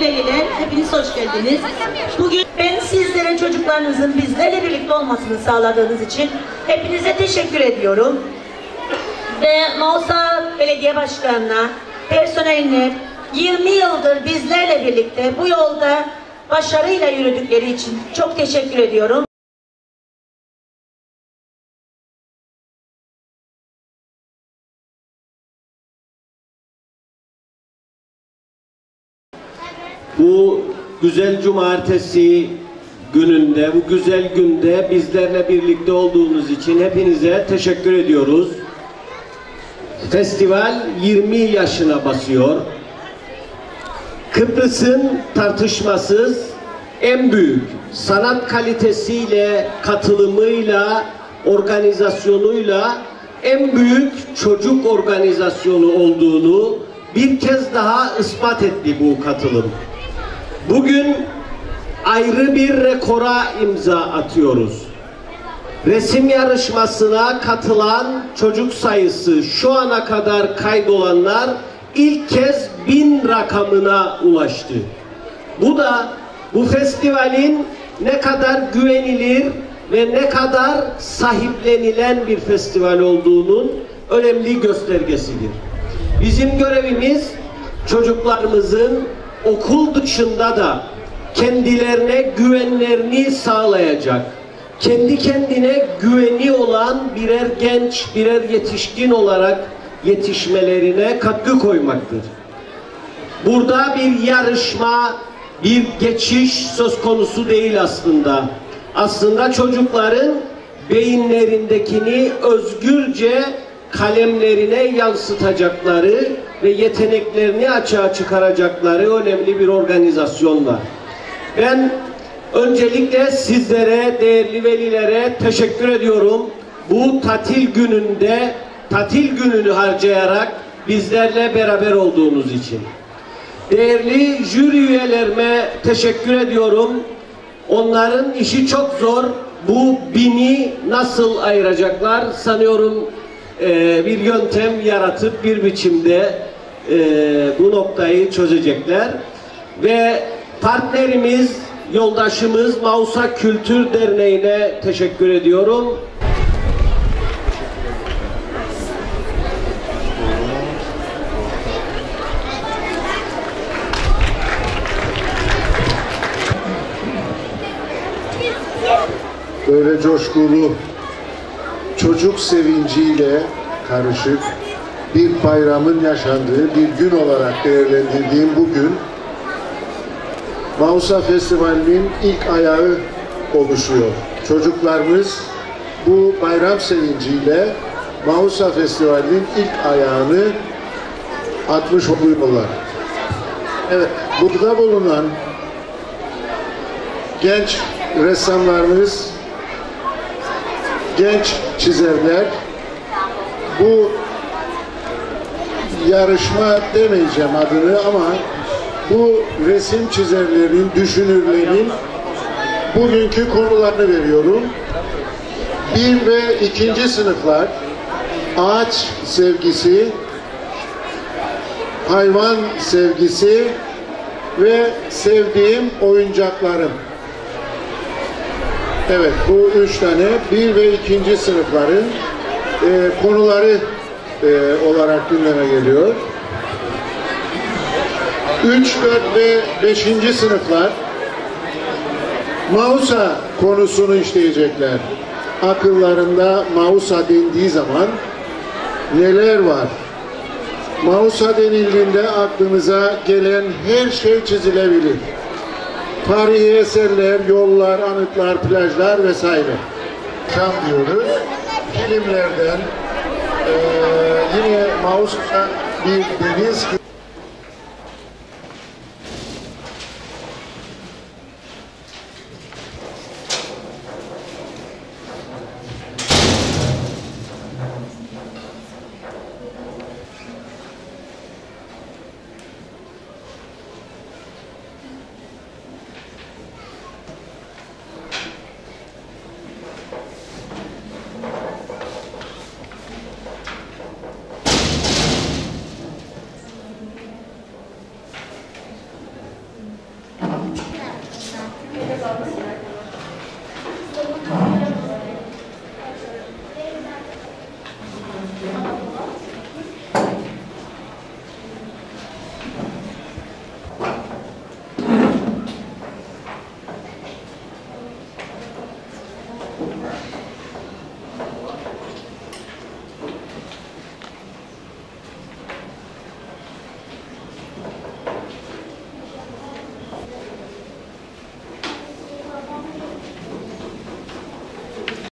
Değerli veliler, hepiniz hoş geldiniz. Bugün ben sizlere çocuklarınızın bizlerle birlikte olmasını sağladığınız için hepinize teşekkür ediyorum. Ve Mausa Belediye Başkanı'na, personeline 20 yıldır bizlerle birlikte bu yolda başarıyla yürüdükleri için çok teşekkür ediyorum. Bu güzel cumartesi gününde, bu güzel günde bizlerle birlikte olduğunuz için hepinize teşekkür ediyoruz. Festival 20 yaşına basıyor. Kıbrıs'ın tartışmasız en büyük sanat kalitesiyle, katılımıyla, organizasyonuyla en büyük çocuk organizasyonu olduğunu bir kez daha ispat etti bu katılım. Bugün ayrı bir rekora imza atıyoruz. Resim yarışmasına katılan çocuk sayısı şu ana kadar kaydolanlar ilk kez bin rakamına ulaştı. Bu da bu festivalin ne kadar güvenilir ve ne kadar sahiplenilen bir festival olduğunun önemli göstergesidir. Bizim görevimiz çocuklarımızın okul dışında da kendilerine güvenlerini sağlayacak, kendi kendine güveni olan birer genç, birer yetişkin olarak yetişmelerine katkı koymaktır. Burada bir yarışma, bir geçiş söz konusu değil aslında. Aslında çocukların beyinlerindekini özgürce kalemlerine yansıtacakları ve yeteneklerini açığa çıkaracakları önemli bir organizasyon. Ben öncelikle sizlere, değerli velilere teşekkür ediyorum. Bu tatil gününde, tatil gününü harcayarak bizlerle beraber olduğunuz için. Değerli jüri üyelerime teşekkür ediyorum. Onların işi çok zor. Bu bini nasıl ayıracaklar? Sanıyorum e, bir yöntem yaratıp bir biçimde e, bu noktayı çözecekler. Ve partnerimiz, yoldaşımız Mausa Kültür Derneği'ne teşekkür ediyorum. böyle coşkulu çocuk sevinciyle karışık bir bayramın yaşandığı bir gün olarak değerlendirdiğim bu gün Mausa Festivali'nin ilk ayağı oluşuyor. Çocuklarımız bu bayram sevinciyle Mausa Festivali'nin ilk ayağını atmış oluyorlar. Evet, burada bulunan genç ressamlarımız, genç çizerler bu yarışma demeyeceğim adını ama bu resim çizerlerin, düşünürlerin bugünkü konularını veriyorum. Bir ve ikinci sınıflar ağaç sevgisi, hayvan sevgisi ve sevdiğim oyuncaklarım. Evet bu üç tane bir ve ikinci sınıfların e, konuları e, olarak gündeme geliyor. Üç, dört ve beşinci sınıflar Mausa konusunu işleyecekler. Akıllarında Mausa dendiği zaman neler var? Mausa denildiğinde aklınıza gelen her şey çizilebilir. Tarihi eserler, yollar, anıtlar, plajlar vesaire. Şam diyoruz. Filmlerden, ee, yine Mausa bir deniz